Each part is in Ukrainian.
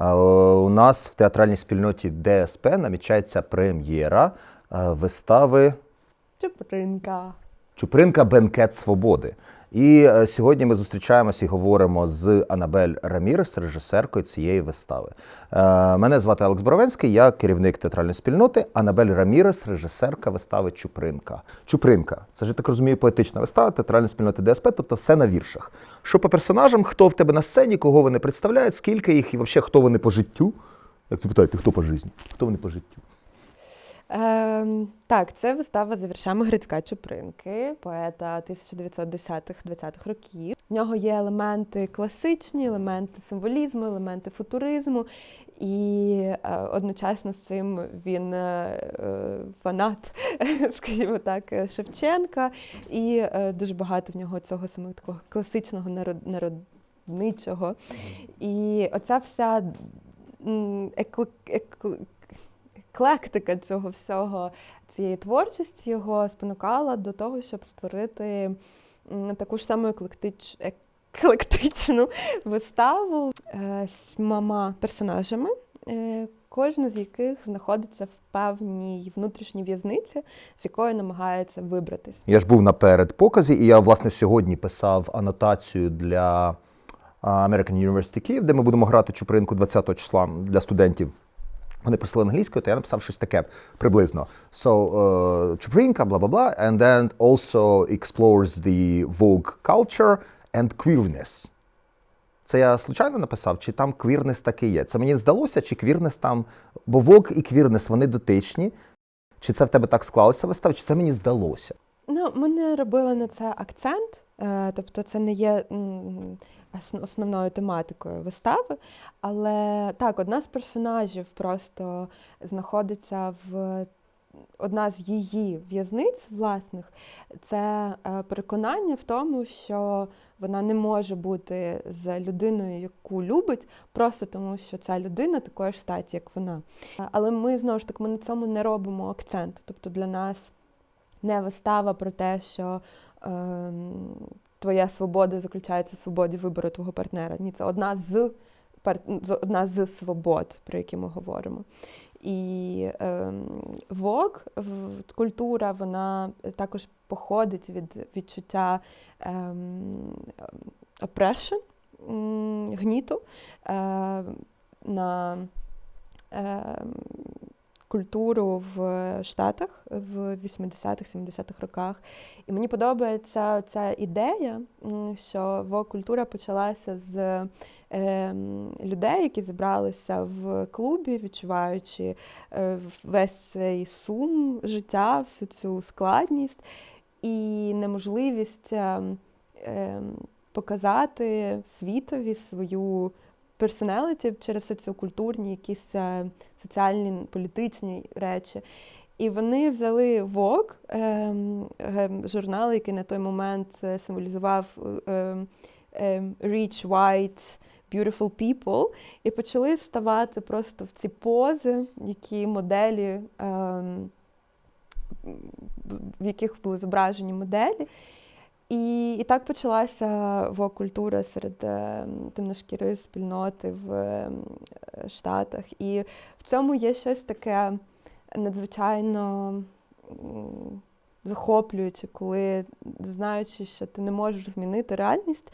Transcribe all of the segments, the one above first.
Е, У нас в театральній спільноті ДСП намічається прем'єра е, вистави Чупринка. Чупринка Бенкет Свободи. І е, сьогодні ми зустрічаємося і говоримо з Анабель Рамірес, режисеркою цієї вистави. Е, Мене звати Алекс Боровенський, я керівник театральної спільноти. Анабель Рамірес, режисерка вистави Чупринка. Чупринка це ж так розумію, поетична вистава театральної спільноти ДСП, тобто все на віршах. Що по персонажам, хто в тебе на сцені, кого вони представляють, скільки їх і взагалі хто вони по життю? Як ти питаєте, хто по житті? Хто вони по життю? Ем, так, це вистава за віршами Грицька Чупринки, поета 1910-20-х років. В нього є елементи класичні, елементи символізму, елементи футуризму. І е, одночасно з цим він е, е, фанат, скажімо так, Шевченка, і е, дуже багато в нього цього саме такого класичного народ, народничого. І оця вся м, екл, екл, еклектика цього всього, цієї творчості його спонукала до того, щоб створити таку ж саму еклектич, еклектичну виставу е, з сьмома персонажами, е, кожна з яких знаходиться в певній внутрішній в'язниці, з якої намагається вибратись. Я ж був на передпоказі, і я власне сьогодні писав анотацію для American University Київ, де ми будемо грати Чупринку 20 числа для студентів. Вони просили англійською, то я написав щось таке приблизно. So, uh, Чупринка, бла бла бла, and then also explores the Vogue culture and queerness. Це я случайно написав, чи там квірнес таки є? Це мені здалося, чи квірнес там. Бо Vogue і квірнес вони дотичні. Чи це в тебе так склалося вистава, чи це мені здалося? Ну, ми не робили на це акцент, е, тобто це не є основною тематикою вистави. Але так, одна з персонажів просто знаходиться в одна з її в'язниць власних. Це е, переконання в тому, що вона не може бути з людиною, яку любить, просто тому що ця людина такої ж статі, як вона. Але ми знову ж таки ми на цьому не робимо акцент. Тобто для нас не вистава про те, що ем, твоя свобода заключається в свободі вибору твого партнера. Ні, це одна з одна з свобод, про які ми говоримо. І ем, вок, в- культура, вона також походить від відчуття ем, oppression, гніту е, на ем, культуру в Штатах в 80-х-70-х роках. І мені подобається ця ідея, що вок-культура почалася з ем, людей, які зібралися в клубі, відчуваючи е, весь цей сум життя, всю цю складність і неможливість ем, ем, показати світові свою персоналіті через соціокультурні, якісь е, соціальні, політичні речі. І вони взяли Vogue, ем, ем, журнал, який на той момент е, символізував ем, ем, rich, white, beautiful people, і почали ставати просто в ці пози, які моделі, в яких були зображені моделі. І, і так почалася вок-культура серед е, темношкірої спільноти в е, Штатах. І в цьому є щось таке надзвичайно захоплююче, коли, знаючи, що ти не можеш змінити реальність,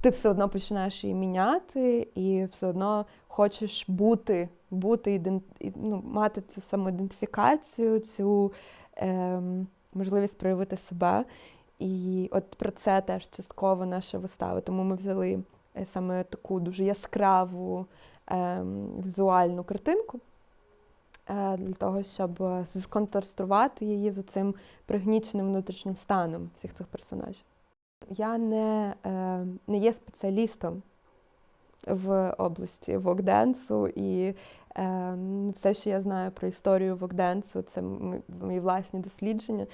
ти все одно починаєш її міняти, і все одно хочеш бути, бути ну, мати цю самоідентифікацію, цю ем, можливість проявити себе. І от про це теж частково наша вистава. Тому ми взяли е, саме таку дуже яскраву ем, візуальну картинку е, для того, щоб сконтраструвати сконтрастувати її з цим пригніченим внутрішнім станом всіх цих персонажів. Я не, е, не є спеціалістом в області вокденсу, і е, все, що я знаю про історію вокденсу, це мої власні дослідження.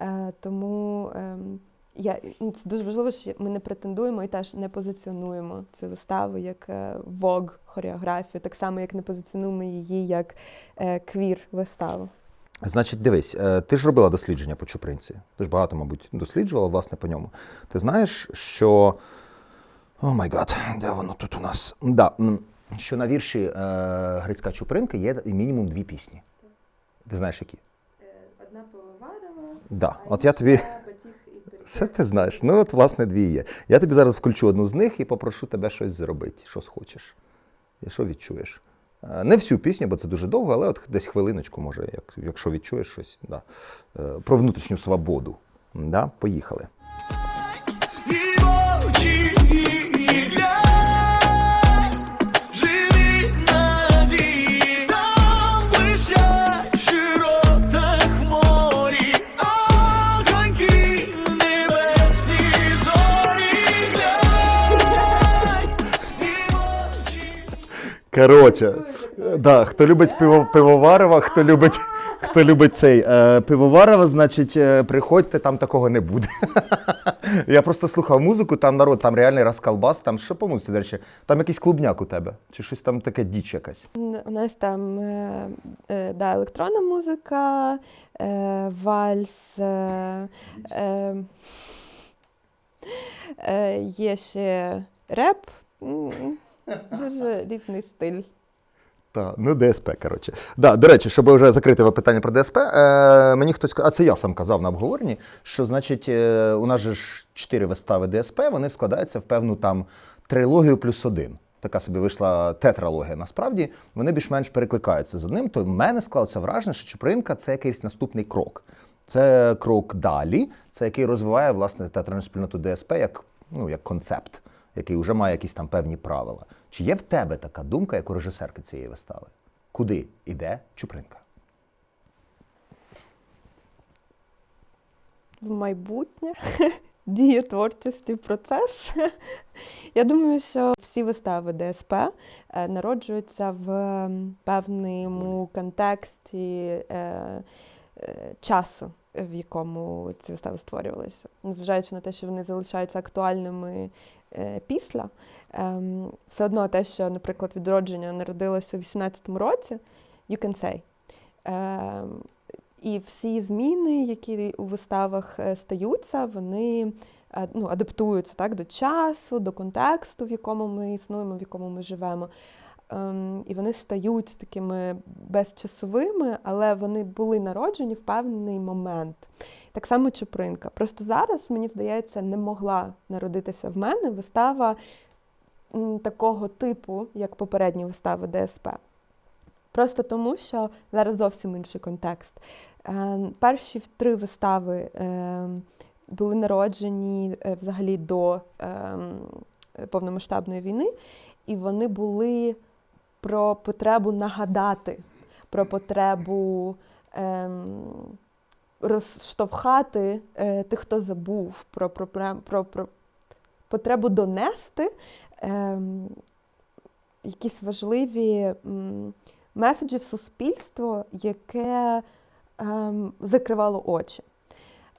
Е, тому ем, я, ну, це дуже важливо, що ми не претендуємо і теж не позиціонуємо цю виставу як е, вог хореографію, так само як не позиціонуємо її як е, квір виставу. Значить, дивись, ти ж робила дослідження по Чупринці. Ти ж багато, мабуть, досліджувала власне по ньому. Ти знаєш, що. О май гад, де воно тут у нас? Да. що на вірші е, Грицька Чупринка є мінімум дві пісні. Ти знаєш які? Одна пивоварова, Да. От я тобі. Все ти знаєш. Ну, от, власне, дві є. Я тобі зараз включу одну з них і попрошу тебе щось зробити, що схочеш. І що відчуєш. Е, Не всю пісню, бо це дуже довго, але от десь хвилиночку, може, якщо відчуєш щось. Да. Е, Про внутрішню свободу. Да? Поїхали. Коротше, да, хто любить пиво, пивоварова, хто любить, хто любить цей е, пивоварова, значить, е, приходьте, там такого не буде. Я просто слухав музику, там народ, там реальний розколбас, там що по музиці, до речі, там якийсь клубняк у тебе, чи щось там таке діч якась. У нас там е, е, да, електронна музика, е, вальс, е, е, е, є ще реп. Дуже різний стиль. Так, ну ДСП, коротше. Да, до речі, щоб вже закрити питання про ДСП, е, мені хтось а це я сам казав на обговоренні, що значить, е, у нас же ж чотири вистави ДСП, вони складаються в певну там трилогію плюс один. Така собі вийшла тетралогія. Насправді вони більш-менш перекликаються з одним. То в мене склалося враження, що Чупринка це якийсь наступний крок. Це крок далі, це який розвиває власне театральну спільноту ДСП як, ну, як концепт, який вже має якісь там певні правила. Чи є в тебе така думка, як у режисерки цієї вистави? Куди іде Чупринка? в майбутнє, діє творчості процес. Я думаю, що всі вистави ДСП е, народжуються в певному контексті е, е, часу, в якому ці вистави створювалися. Незважаючи на те, що вони залишаються актуальними е, після, ем, все одно те, що, наприклад, відродження народилося в 18-му році, you can say. Ем, і всі зміни, які у виставах е, стаються, вони е, ну, адаптуються так, до часу, до контексту, в якому ми існуємо, в якому ми живемо. Ем, і вони стають такими безчасовими, але вони були народжені в певний момент. Так само Чупринка. Просто зараз, мені здається, не могла народитися в мене вистава такого типу, як попередні вистави ДСП. Просто тому, що зараз зовсім інший контекст. Е, Перші три вистави е, були народжені е, взагалі до е, повномасштабної війни, і вони були про потребу нагадати, про потребу ем, розштовхати е, тих, хто забув, про, про, про, про, потребу донести ем, якісь важливі м, меседжі в суспільство, яке ем, закривало очі.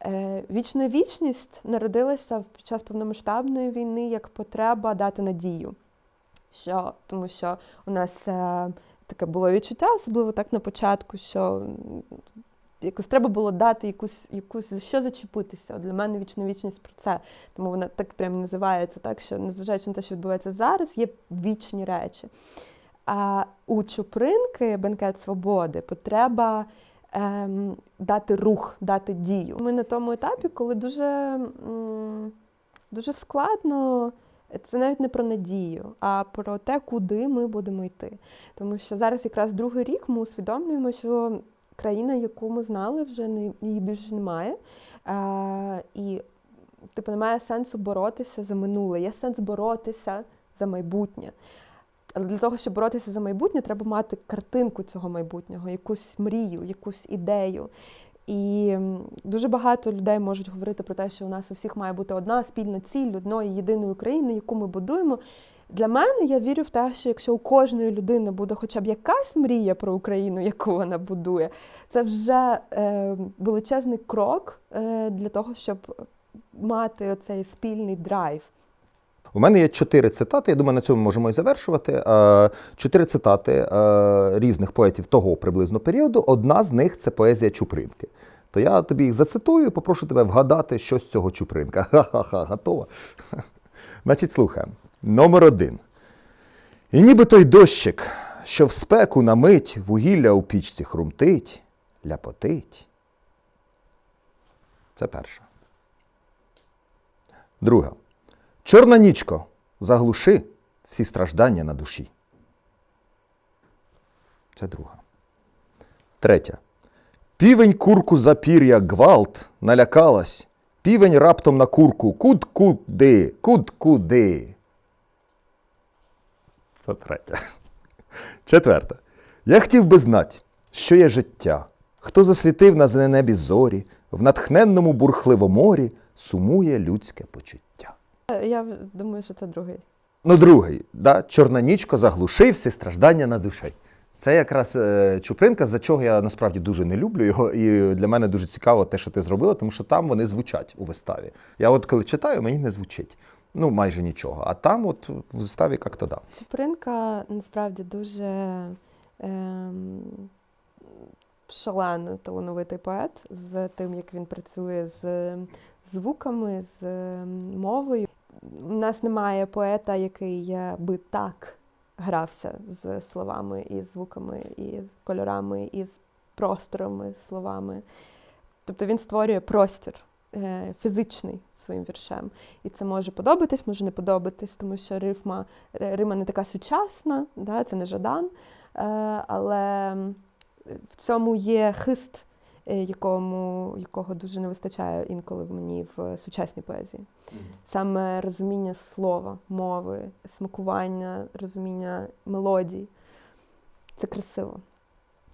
Е, Вічна вічність народилася під час повномасштабної війни як потреба дати надію. Що, тому що у нас е, таке було відчуття, особливо так на початку, що якось треба було дати якусь, якусь що зачепитися. От Для мене вічна вічність про це. Тому вона так прямо називається, так що незважаючи на те, що відбувається зараз, є вічні речі. А у Чупринки Бенкет Свободи потреба ем, дати рух, дати дію. Ми на тому етапі, коли дуже, м, дуже складно. Це навіть не про надію, а про те, куди ми будемо йти. Тому що зараз якраз другий рік ми усвідомлюємо, що країна, яку ми знали, вже не, її більше немає. А, і типу, немає сенсу боротися за минуле, є сенс боротися за майбутнє. Але для того, щоб боротися за майбутнє, треба мати картинку цього майбутнього, якусь мрію, якусь ідею. І дуже багато людей можуть говорити про те, що у нас у всіх має бути одна спільна ціль одної єдиної України, яку ми будуємо. Для мене я вірю в те, що якщо у кожної людини буде хоча б якась мрія про Україну, яку вона будує, це вже е, величезний крок е, для того, щоб мати оцей спільний драйв. У мене є чотири цитати. Я думаю, на цьому можемо і завершувати. Е, Чотири цитати е, різних поетів того приблизно періоду. Одна з них це поезія Чупринки. То я тобі їх зацитую і попрошу тебе вгадати, що з цього Чупринка. Ха-ха-ха, готова? Значить, слухаємо. Номер один. І ніби той дощик, що в спеку на мить вугілля у пічці хрумтить, ляпотить. Це перша. Друга. Чорна нічко, заглуши всі страждання на душі. Це друга. Третя. Півень курку за пір'я гвалт налякалась. Півень раптом на курку куд-куди, куд-куди. Це третя. Четверта. Я хотів би знать, що є життя, хто засвітив на небі зорі, в натхненному бурхливоморі сумує людське почуття. Е, Я думаю, що це другий. Ну, другий, да? чорна нічко заглушив всі страждання на душі. Це якраз е, Чупринка, за чого я насправді дуже не люблю його. І для мене дуже цікаво те, що ти зробила, тому що там вони звучать у виставі. Я от коли читаю, мені не звучить. Ну, майже нічого. А там, от в виставі як-то да. Чупринка насправді дуже ем, шалено талановитий поет з тим, як він працює з звуками, з ем, мовою. У нас немає поета, який е, би так грався з словами і звуками, і з кольорами, і з просторами словами. Тобто він створює простір е, фізичний своїм віршем. І це може подобатись, може не подобатись, тому що рифма, рима не така сучасна, да, це не Жадан. Е, але в цьому є хист, якому, якого дуже не вистачає інколи в мені в сучасній поезії. Саме розуміння слова, мови, смакування, розуміння мелодій. Це красиво.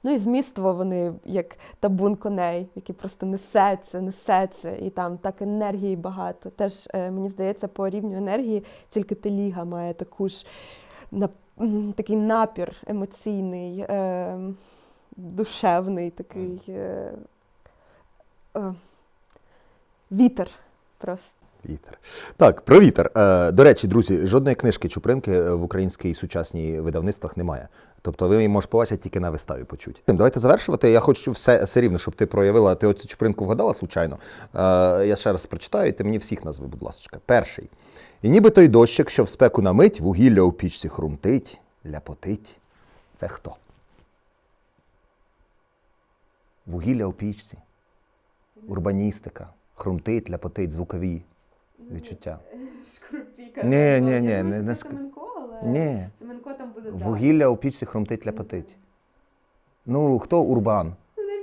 Ну і зміство вони як табун коней, які просто несеться, несеться, і там так енергії багато. Теж е, мені здається, по рівню енергії тільки теліга має таку ж такий напір емоційний, е, душевний, такий е, е, вітер просто. Вітер. Так, про вітер. Е, до речі, друзі, жодної книжки Чупринки е, в українській сучасній видавництвах немає. Тобто ви її можете побачити тільки на виставі почути. Давайте завершувати. Я хочу все, все рівно, щоб ти проявила. Ти оцю Чупринку вгадала случайно. Е, я ще раз прочитаю, і ти мені всіх назви, будь ласка. Перший. І ніби той дощик, що в спеку на мить, вугілля у пічці хрумтить, ляпотить. Це хто? Вугілля у пічці, урбаністика, хрумтить, ляпотить, звукові відчуття. Шкурпіка. Ні, ні, ні, не- не ск- Семенко, але Ні. Семенко там буде Вугілля у пічці хрумтить, ляпотить. Ну, хто урбан?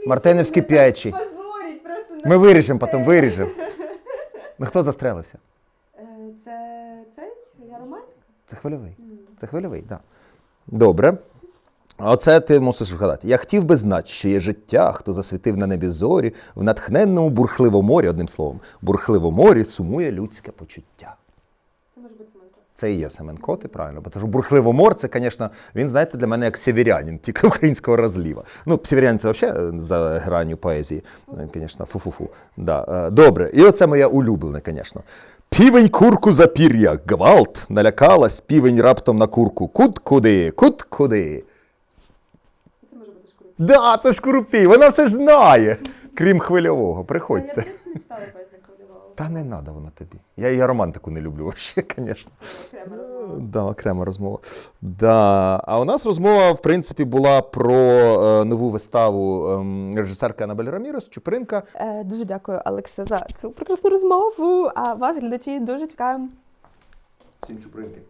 Мартинівські печі. Позорить, просто Ми виріжемо, потім виріжемо. Ну хто застрелився? Е, Це цей я романтика? Це хвильовий. Це хвильовий, так. Да. Добре. Оце ти мусиш вгадати. Я хотів би знати, що є життя, хто засвітив на небі зорі, в натхненному бурхливоморі, одним словом, бурхливоморі сумує людське почуття. Це може бути Семенко. Це і є Семенко, ти правильно. Бо що бурхливомор, це, звісно, він, знаєте, для мене як сєвєрянин, тільки українського розліва. Ну, сєвєрянин це взагалі за гранню поезії. Звісно, фу-фу-фу. Да. е, Добре. І оце моє улюблене, звісно. Півень курку за пір'я, гвалт, налякалась, півень раптом на курку. Кут куди, кут куди. Це може бути шкурпіка. Да, це шкурупій, вона все ж знає, крім хвильового. Приходьте. Та не треба вона тобі. Я її романтику не люблю взагалі, звісно. Окрема розмова. Да, окрема розмова. Да. А у нас розмова, в принципі, була про е, нову виставу ем, режисерки Анабель Рамірес, Чупринка. Е, Дуже дякую, Олексе, за цю прекрасну розмову. А вас, глядачі, дуже чекаємо. Всім Чупринки.